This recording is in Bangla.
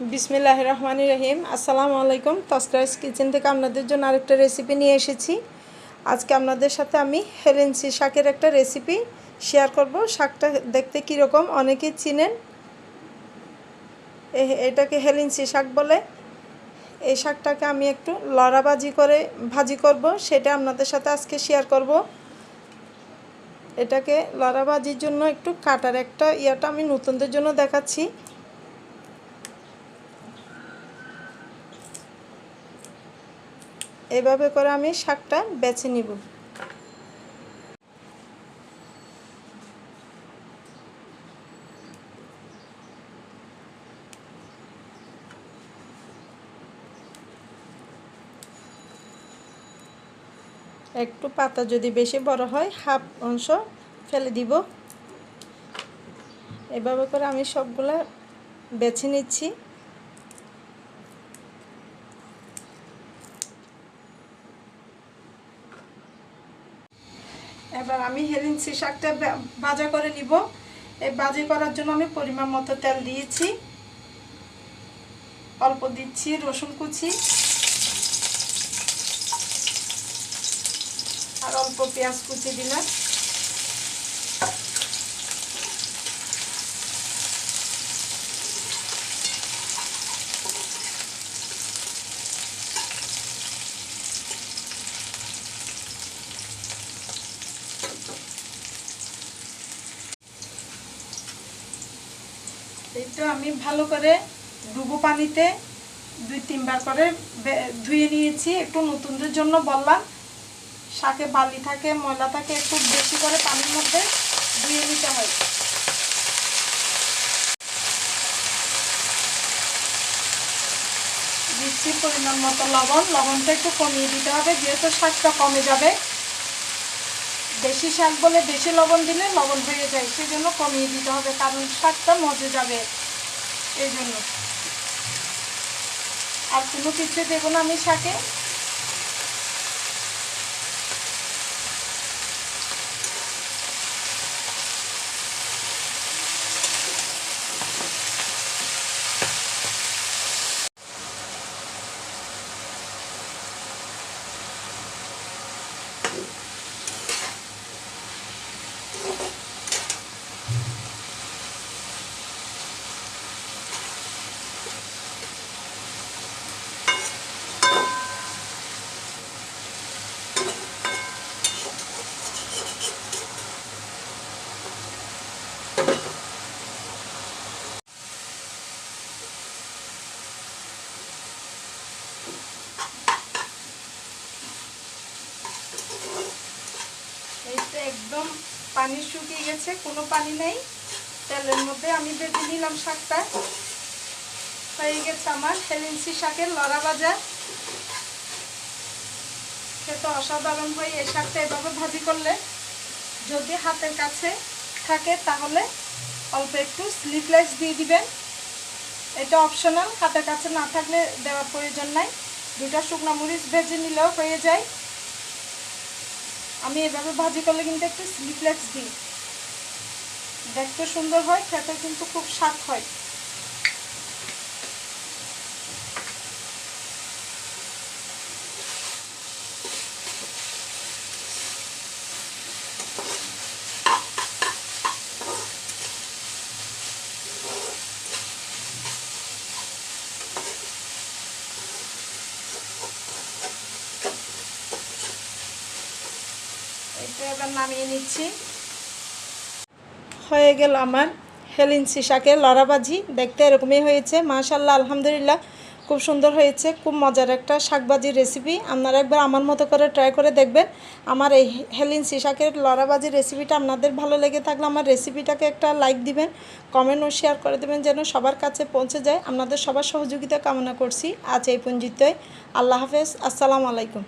বিসমিল্লাহ রহমান রহিম। আসসালামু আলাইকুম। তস্করাইস কিচেন থেকে আপনাদের জন্য আরেকটা রেসিপি নিয়ে এসেছি। আজকে আপনাদের সাথে আমি হেলেন্সি শাকের একটা রেসিপি শেয়ার করব। শাকটা দেখতে কীরকম? অনেকেই চিনেন। এটাকে হেলেন্সি শাক বলে। এই শাকটাকে আমি একটু লড়া ভাজি করে ভাজি করব। সেটা আপনাদের সাথে আজকে শেয়ার করব। এটাকে লড়া ভাজির জন্য একটু কাটার একটা ইয়াটা আমি নতুনদের জন্য দেখাচ্ছি। এভাবে করে আমি শাকটা বেছে নিব। একটু পাতা যদি বেশি বড় হয়, হাফ অংশ ফেলে দিব। এভাবে করে আমি সবগুলা বেছে নিচ্ছি। এবার আমি হেলিনসি শাকটা ভাজা করে নিব। এই ভাজি করার জন্য আমি পরিমাণ মতো তেল দিয়েছি। অল্প দিচ্ছি রসুন কুচি। আর অল্প পেঁয়াজ কুচি দিলাম। এই তো আমি ভালো করে ডুবো পানিতে দুই তিনবার করে ধুয়ে নিয়েছি, একটু নতুনদের জন্য বললাম। শাকে বালি থাকে, ময়লা থাকে, একটু বেশি করে পানির মধ্যে ধুয়ে নিতে হয়। দিচ্ছি পরিমাণ মতো লবণ, লবণটা একটু কমিয়ে দিতে হবে, যেহেতু শাকটা কমে যাবে। বেশি শাক বলে বেশি লবণ দিলে লবণ হয়ে যায় সেই জন্য কমিয়ে দিতে হবে, কারণ শাকটা মজে যাবে এই জন্য। আর কোনো কিছু দেবো না আমি শাকে এই তো একদম পানি শুকিয়ে গেছে, কোনো পানি নেই। তেলের মধ্যে আমি ভেজে নিলাম শাকটা। হয়ে গেছে আমার হেলেন্সি শাকের লড়া ভাজা। খেতে অসাধারণ হয় এই শাকটা এভাবে ভাজি করলে। যদি হাতের কাছে থাকে তাহলে অল্প একটু স্লিপলেস দিয়ে দিবেন। এটা অপশনাল হাতের কাছে না থাকলে দেওয়ার প্রয়োজন নাই। দুটা শুকনো মরিচ ভেজে নিলেও হয়ে যায়। আমি এভাবে ভাজি করলে কিন্তু একটু স্লিপলেস দিই। দেখতে সুন্দর হয় খেতে কিন্তু খুব স্বাদ হয় এটা এবার নামিয়ে নিচ্ছি। হয়ে গেল আমার হেলিনসি শাকের লড়াবাজি। দেখতে এরকমই হয়েছে। মাশাল্লাহ আলহামদুলিল্লাহ, খুব সুন্দর হয়েছে। খুব মজার একটা শাকবাজির রেসিপি আপনারা একবার আমার মতো করে ট্রাই করে দেখবেন। আমার এই হেলিন শাকের লড়াবাজির রেসিপিটা আপনাদের ভালো লেগে থাকলে আমার রেসিপিটাকে একটা লাইক দিবেন কমেন্ট ও শেয়ার করে দেবেন যেন সবার কাছে পৌঁছে যায়। আপনাদের সবার সহযোগিতা কামনা করছি। আজ এই পঞ্জিতই আল্লাহ হাফেজ। আসসালামু আলাইকুম।